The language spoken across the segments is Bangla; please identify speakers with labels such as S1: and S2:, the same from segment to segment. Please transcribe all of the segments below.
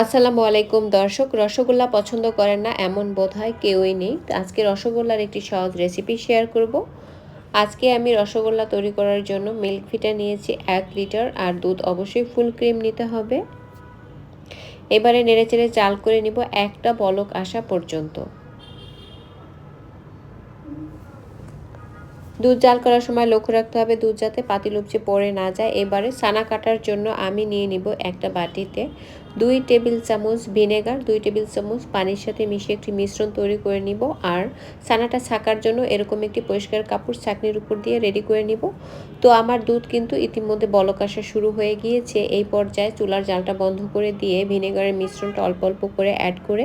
S1: আসসালামু আলাইকুম, দর্শক। রসগোল্লা পছন্দ করেন না এমন বোধ হয় কেউই নেই। আজকে রসগোল্লার একটি সহজ রেসিপি শেয়ার করব। আজকে আমি রসগোল্লা তৈরি করার জন্য মিল্ক ফিটা নিয়েছি এক লিটার, আর দুধ অবশ্যই ফুল ক্রিম নিতে হবে। এবারে নেড়েচেড়ে চাল করে নিব একটা বলক আসা পর্যন্ত। দুধ জাল করার সময় লক্ষ্য রাখতে হবে দুধ যাতে পাতিল উপচে পড়ে না যায়। এবারে সানা কাটার জন্য আমি নিয়ে নিব একটা বাটিতে দুই টেবিল চামচ ভিনেগার, দুই টেবিল চামচ পানির সাথে মিশিয়ে একটি মিশ্রণ তৈরি করে নিব আর সানাটা ছাকার জন্য এরকম একটি পরিষ্কার কাপড় ছাকনির উপর দিয়ে রেডি করে নিব। তো আমার দুধ কিন্তু ইতিমধ্যে বলক আসা শুরু হয়ে গিয়েছে। এই পর্যায়ে চুলার জালটা বন্ধ করে দিয়ে ভিনেগারের মিশ্রণটা অল্প অল্প করে অ্যাড করে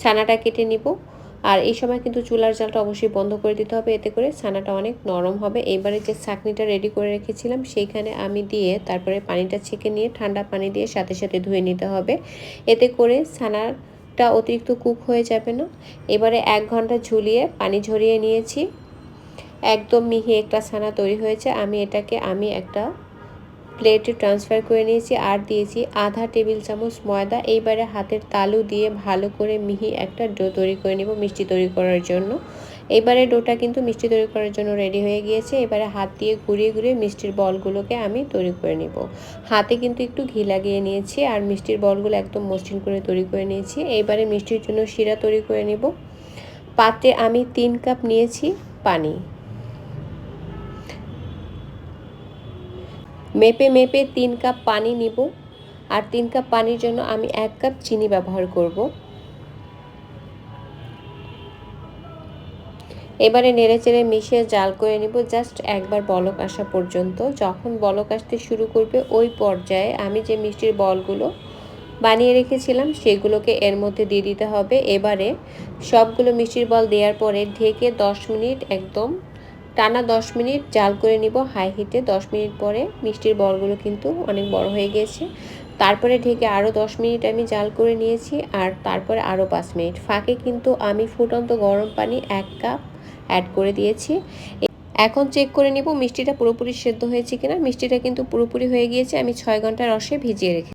S1: ছানাটা কেটে নিব। আর এই সময় কিন্তু চুলার জালটা অবশ্যই বন্ধ করে দিতে হবে, এতে করে ছানাটা অনেক নরম হবে। এবারে যে ছাকনিটা রেডি করে রেখেছিলাম, সেইখানে আমি দিয়ে তারপরে পানিটা ছেঁকে নিয়ে ঠান্ডা পানি দিয়ে সাথে সাথে ধুয়ে নিতে হবে। এতে করে ছানাটা অতিরিক্ত কুক হয়ে যাবে না। এবারে এক ঘণ্টা ঝুলিয়ে পানি ঝরিয়ে নিয়েছি। একদম মিহি একটা ছানা তৈরি হয়েছে। আমি এটাকে, আমি একটা প্লেটে ট্রান্সফার করে নিয়েছি, আর দিয়েছি আধা টেবিল চামচ ময়দা। এইবারে হাতের তালু দিয়ে ভালো করে মিহি একটা ডো তৈরি করে নিব মিষ্টি তৈরি করার জন্য। এবারে ডোটা কিন্তু মিষ্টি তৈরি করার জন্য রেডি হয়ে গিয়েছে। এবারে হাত দিয়ে ঘুরিয়ে ঘুরিয়ে মিষ্টির বলগুলোকে আমি তৈরি করে নিব। হাতে কিন্তু একটু ঘি লাগিয়ে নিয়েছি, আর মিষ্টির বলগুলো একদম মসৃণ করে তৈরি করে নিয়েছি। এইবারে মিষ্টির জন্য শিরা তৈরি করে নিব। পাত্রে আমি তিন কাপ নিয়েছি পানি। মেপে মেপে তিন কাপ পানি নিব। আর তিন কাপ পানির জন্য আমি এক কাপ চিনি ব্যবহার করব। এবারে নেড়ে চেড়ে মিশিয়ে জাল করে নিব। জাস্ট একবার বলক আসা পর্যন্ত। যখন বলক আসতে শুরু করবে, ওই পর্যায়ে আমি যে মিষ্টির বলগুলো বানিয়ে রেখেছিলাম, সেগুলোকে এর মধ্যে দিয়ে দিতে হবে। এবারে সবগুলো মিষ্টির বল দেওয়ার পরে ঢেকে দশ মিনিট একদম টানা দশ মিনিট জাল করে নিব হাই হিটে। দশ মিনিট পরে মিষ্টির বলগুলো কিন্তু অনেক বড় হয়ে গিয়েছে তারপরে ঢেকে আরও দশ মিনিট আমি জাল করে নিয়েছি আর তারপরে আরও পাঁচ মিনিট। ফাঁকে কিন্তু আমি ফুটন্ত গরম পানি এক কাপ অ্যাড করে দিয়েছি। এখন চেক করে নিব মিষ্টিটা পুরোপুরি সেদ্ধ হয়েছে কিনা। মিষ্টিটা কিন্তু পুরোপুরি হয়ে গিয়েছে। আমি ছয় ঘণ্টা রসে ভিজিয়ে রেখে